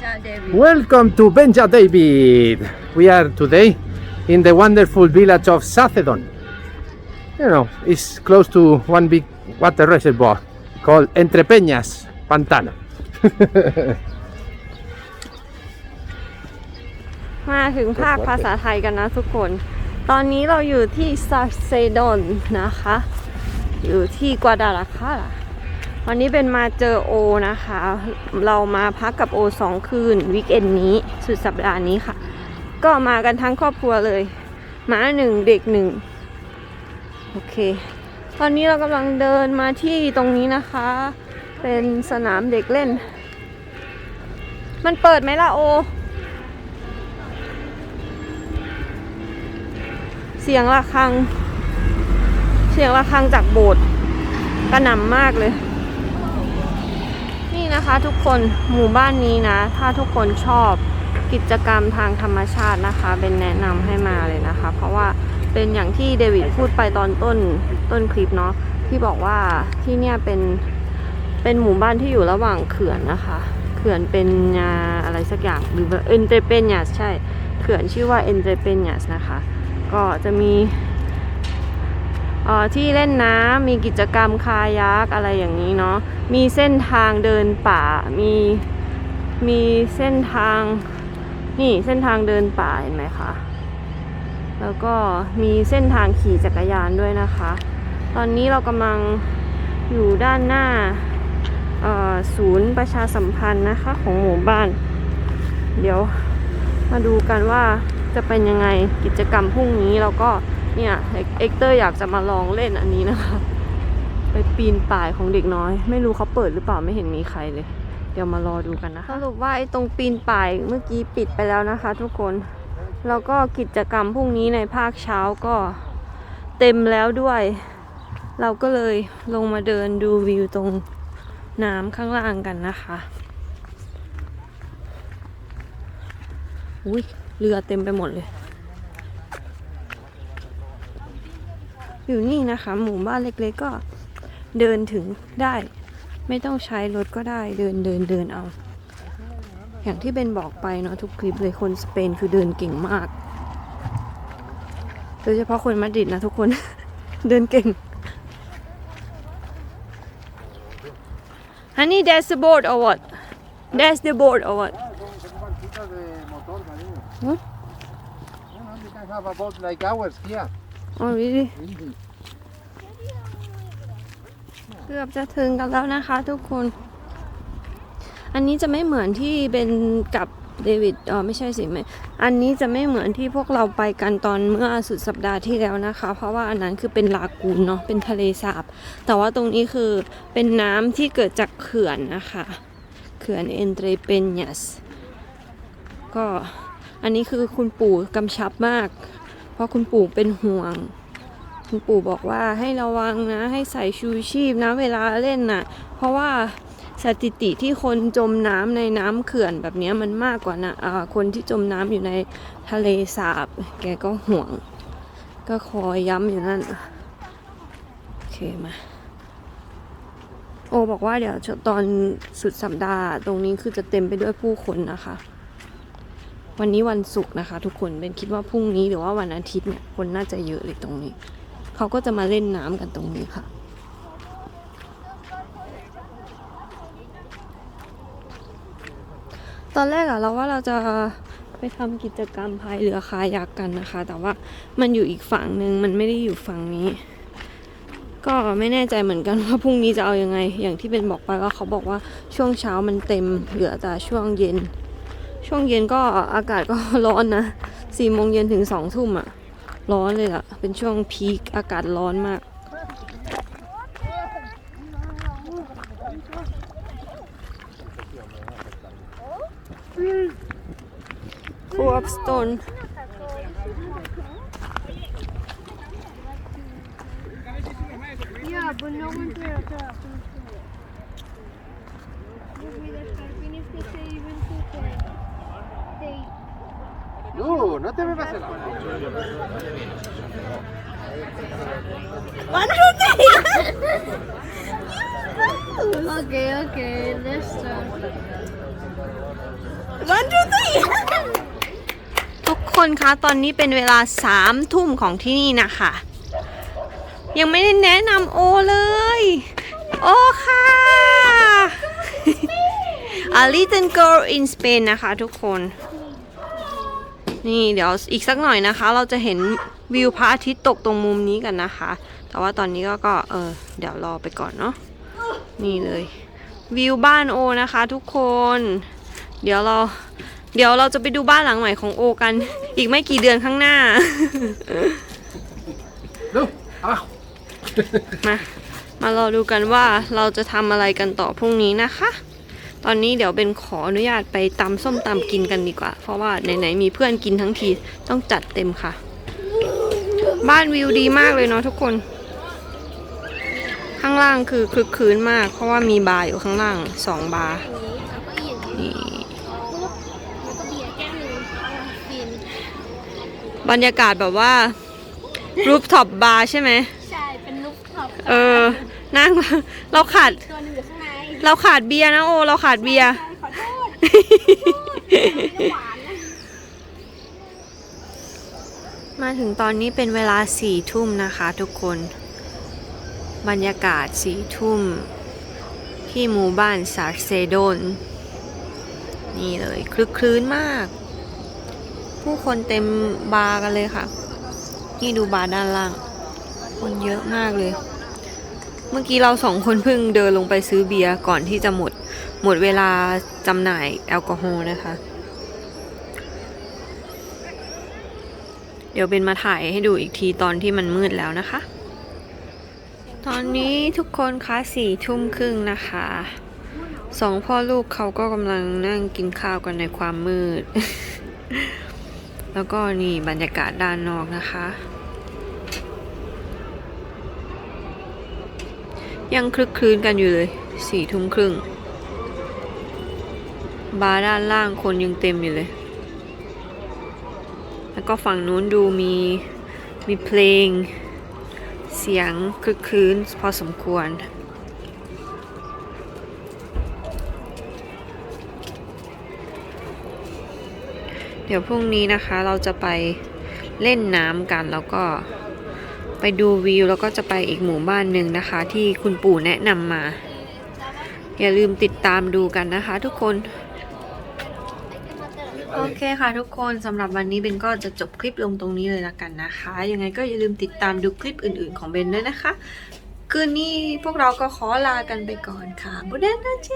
Benja David. Welcome to Benja David. We are today in the wonderful village of Sacedon. You know, it's close to one big water reservoir called Entre Peñas Pantano. มาถึงภาคภาษาไทยกันนะทุกคน ตอนนี้เราอยู่ที่ซาเซดอนนะคะ อยู่ที่กัวดาลาคารา วันนี้เป็นมาเจอโอนะคะ เรามาพักกับโอสองคืนวีคเอนนี้สุดสัปดาห์นี้ค่ะ ก็มากันทั้งครอบครัวเลยหมาหนึ่งเด็กหนึ่งโอเค ตอนนี้เรากำลังเดินมาที่ตรงนี้นะคะ เป็นสนามเด็กเล่น มันเปิดไหมล่ะโอ เสียงระฆัง เสียงระฆังจากโบสถ์กระหน่ำมากเลย นะคะทุกคนหมู่บ้านนี้นะ ถ้าทุกคนชอบกิจกรรมทางธรรมชาตินะคะ เป็นแนะนำให้มาเลยนะคะ เพราะว่าเป็นอย่างที่เดวิดพูดไปตอนต้นต้นคลิปเนาะที่บอกว่าที่เนี่ยเป็นเป็นหมู่บ้านที่อยู่ระหว่างเขื่อนนะคะ เขื่อนเป็นยาอะไรสักอย่างหรือเอ็นเตเปนยาใช่ เขื่อนชื่อว่าเอ็นเตเปนยานะคะ ก็จะมี ที่เล่นน้ำมีกิจกรรมคายักอะไรอย่างนี้เนาะมีเส้นทางเดินป่ามีมีเส้นทางนี่เส้นทางเดินป่าเห็นไหมคะแล้วก็มีเส้นทางขี่จักรยานด้วยนะคะ ตอนนี้เรากำลังอยู่ด้านหน้าศูนย์ประชาสัมพันธ์นะคะของหมู่บ้าน เดี๋ยวมาดูกันว่าจะเป็นยังไงกิจกรรมพรุ่งนี้แล้วก็ เนี่ยเอ็กเตอร์อยากจะมาลองเล่นอันนี้นะคะ ไปปีนป่ายของเด็กน้อย ไม่รู้เขาเปิดหรือเปล่าไม่เห็นมีใครเลย เดี๋ยวมารอดูกันนะคะสรุปว่าไอ้ตรงปีนป่ายเมื่อกี้ปิดไปแล้วนะคะ ทุกคนแล้วก็กิจกรรมพรุ่งนี้ในภาคเช้าก็เต็มแล้วด้วย เราก็เลยลงมาเดินดูวิวตรงน้ำข้างล่างกันนะคะอุ้ยเรือเต็มไปหมดเลย อยู่นี่นะคะ หมู่บ้านเล็กๆก็เดินถึงได้ ไม่ต้องใช้รถก็ได้เดินเดินเดินเอา อย่างที่เบนบอกไปเนาะทุกคลิปเลยคนสเปนคือเดินเก่งมากโดยเฉพาะคนมาดริดนะทุกคน เดินเก่ง Honey, that's the board or what? That's the board or what? What? You can have a boat like ours here. Oh, really? เกือบจะถึงกันแล้วนะคะทุกคน อันนี้จะไม่เหมือนที่เป็นกับเดวิดเออไม่ใช่สิไม่อันนี้จะไม่เหมือนที่พวกเราไปกันตอนเมื่อสุดสัปดาห์ที่แล้วนะคะ เพราะว่าอันนั้นคือเป็นลากูนเนาะเป็นทะเลสาบ แต่ว่าตรงนี้คือเป็นน้ำที่เกิดจากเขื่อนนะคะ เขื่อนเอนเตรเปญยัสก็อันนี้คือคุณปู่กำชับมาก ราะคุณปู่เป็นห่วง คุณปู่บอกว่าให้ระวังนะ ให้ใส่ชูชีพนะเวลาเล่นน่ะ เพราะว่าสถิติที่คนจมน้ำในน้ำเขื่อนแบบนี้มันมากกว่านะอ่าคนที่จมน้ำอยู่ในทะเลสาบ แกก็ห่วง ก็คอยย้ำอยู่นั่น โอเคมาโอบอกว่าเดี๋ยวตอนสุดสัปดาห์ตรงนี้คือจะเต็มไปด้วยผู้คนนะคะ วันนี้วันศุกร์นะคะ ทุกคนเป็นคิดว่าพรุ่งนี้หรือว่าวันอาทิตย์เนี่ยคนน่าจะเยอะเลยตรงนี้ เขาก็จะมาเล่นน้ำกันตรงนี้ค่ะ ตอนแรกอะเราว่าเราจะไปทำกิจกรรมพายเรือคายักกันนะคะ แต่ว่ามันอยู่อีกฝั่งหนึ่งมันไม่ได้อยู่ฝั่งนี้ ก็ไม่แน่ใจเหมือนกันว่าพรุ่งนี้จะเอายังไง อย่างที่เป็นบอกไปว่าเขาบอกว่าช่วงเช้ามันเต็มเหลือแต่ช่วงเย็น ช่วงเย็นก็อากาศก็ร้อนนะสี่โมงเย็นถึงสองทุ่มอะร้อนเลยล่ะเป็นช่วงพีคอากาศร้อนมากครัวสโตน Yeah, but no one to attack. Finish the save and They No, no te me pases la Okay, okay, let's start. One, two, three. ทุกคนคะตอนนี้เป็นเวลาสามทุ่มของที่นี่นะคะ ยังไม่ได้แนะนำโอเลย โอค่ะ A little girl in Spain นะคะทุกคน นี่เดี๋ยวอีกสักหน่อยนะคะ เราจะเห็นวิวพระอาทิตย์ตกตรงมุมนี้กันนะคะ แต่ว่าตอนนี้ก็ก็เออเดี๋ยวรอไปก่อนเนาะนี่เลย วิวบ้านโอนะคะทุกคน เดี๋ยวเราเดี๋ยวเราจะไปดูบ้านหลังใหม่ของโอกัน อีกไม่กี่เดือนข้างหน้า Look, abajo. มามารอดูกันว่าเราจะทำอะไรกันต่อพรุ่งนี้นะคะ ตอนนี้เดี๋ยวเป็นขออนุญาตไปตำส้มตำกินกันดีกว่า เพราะว่าไหนๆมีเพื่อนกินทั้งทีต้องจัดเต็มค่ะ บ้านวิวดีมากเลยเนาะทุกคน ข้างล่างคือคลึกคลืนมาก เพราะว่ามีบาร์อยู่ข้างล่างสองบาร์นี่แล้วก็เบียร์แก้วหนึ่งฟินบรรยากาศแบบว่ารูฟท็อปบาร์ใช่ไหมใช่ เป็นลูกท็อปเออนั่งเราขาดตัว เราขาดเบียร์นะโอ เราขาดเบียร์ ขอโทษไม่หวานนะมาถึงตอนนี้เป็นเวลาสี่ทุ่มนะคะทุกคน บรรยากาศสี่ทุ่ม ที่หมู่บ้านซาร์เซโดน นี่เลยคลึกคลื้นมาก ผู้คนเต็มบาร์กันเลยค่ะ นี่ดูบาร์ด้านล่าง คนเยอะมากเลย เมื่อกี้เราสองคนเพิ่งเดินลงไปซื้อเบียร์ก่อนที่จะหมด หมดเวลาจำหน่ายแอลกอฮอล์นะคะ เดี๋ยวเป็นมาถ่ายให้ดูอีกทีตอนที่มันมืดแล้วนะคะ ตอนนี้ทุกคนคะสี่ทุ่มครึ่งนะคะสองพ่อลูกเขาก็กำลังนั่งกินข้าวกันในความมืด แล้วก็นี่บรรยากาศด้านนอกนะคะ ยังคลึกคลื้นกันอยู่เลยสี่ทุ่มครึ่ง บาร์ด้านล่างคนยังเต็มอยู่เลย แล้วก็ฝั่งนู้นดูมีมีเพลง เสียงคลึกคลื้นพอสมควรเดี๋ยวพรุ่งนี้นะคะเราจะไปเล่นน้ำกันแล้วก็ ไปดูวิวแล้วก็จะไปอีกหมู่บ้านหนึ่งนะคะ ที่คุณปู่แนะนำมา อย่าลืมติดตามดูกันนะคะทุกคน โอเคค่ะทุกคนสำหรับวันนี้เบนก็จะจบคลิปลงตรงนี้เลยละกันนะคะ ยังไงก็อย่าลืมติดตามดูคลิปอื่น ๆ ของเบนด้วยนะคะ คืนนี้พวกเราก็ขอลากันไปก่อนค่ะบุเดนนะเจ